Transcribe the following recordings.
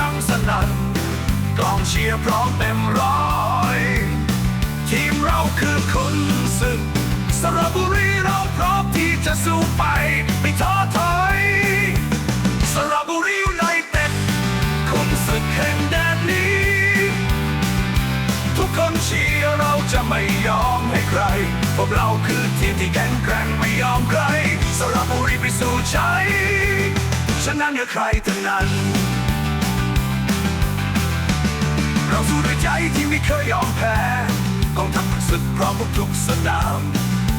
ดังสนั่นกองเชียร์พร้อมเต็มร้อย ทีมเราคือคุณศึกสระบุรีเราพร้อมที่จะสู้ไปไม่ท้อถอยสระบุรียูไนเต็ดคุณศึกแห่งแดนนี้ ทุกคนเชียร์เราจะไม่ยอมให้ใครพวกเราคือทีมที่แข็งแกร่งไม่ยอมใครสระบุรีไปสู่ชัยชนะเหนือใครทั้งนั้น เราสู้ด้วยใจที่ไม่เคยยอมแพ้กองทัพศึกพร้อมทุกสนาม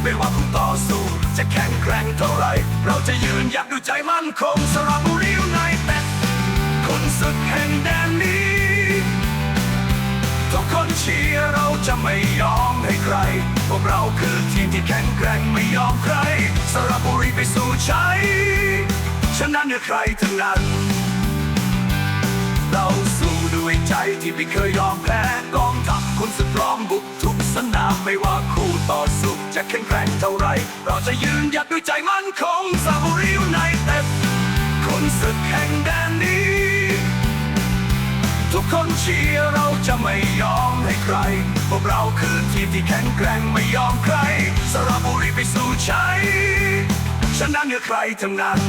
ไม่ว่าผู้ต่อสู้จะแข็งแกร่งเท่าไร เราจะยืนหยัดด้วยใจมั่นคงสระบุรียูไนเต็ดคนศึกแห่งแดนนี้ทุกคนเชียร์เราจะไม่ยอมให้ใคร พวกเราคือทีมที่แข็งแกร่งไม่ยอมใคร สระบุรีไปสู่ชัยชนะเหนือใครทั้งนั้นเรา ใจที่ไม่เคยยอมแพ้ กองทัพคุณสุดพร้อมบุกทุกสนามไม่ว่าคู่ต่อสู้จะแข็งแกร่งเท่าไร เราจะยืนหยัดด้วยใจมั่นคงสระบุรียูไนเต็ดคุณศึกแห่งแดนนี้ ทุกคนเชียร์เราจะไม่ยอมให้ใคร พวกเราคือทีมที่แข็งแกร่งไม่ยอมใครสระบุรีไปสู่ชัยชนะเหนือใครทั้งนั้น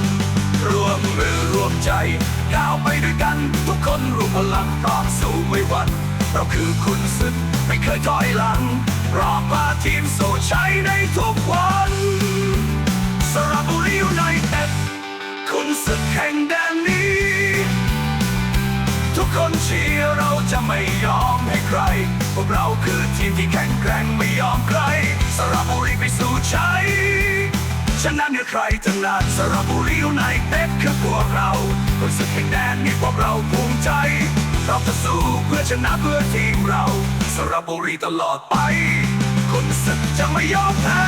ร่วมมือร่วมใจ ก้าวไปด้วยกัน ทุกคนรวมพลังต่อสู้ไม่หวั่นเราคือคุณศึกไม่เคยถอยหลังรอพาทีมสู่ชัยในทุกวันสระบุรียูไนเต็ดคุณศึกแห่งแดนนี้ ทุกคนเชียร์เราจะไม่ยอมให้ใคร พวกเราคือทีมที่แข็งแกร่งไม่ยอมใครสระบุรีไปสู่ชัย ชนะเหนือใครทั้งนั้นสระบุรียูไนเต็กคือพวกเราคนสุดแห่งแดนนี้พวกเราภูมิใจ เราจะสู้เพื่อชนะเพื่อทีมเรา สระบุรีตลอดไป คนสุดจะไม่ยอมแพ้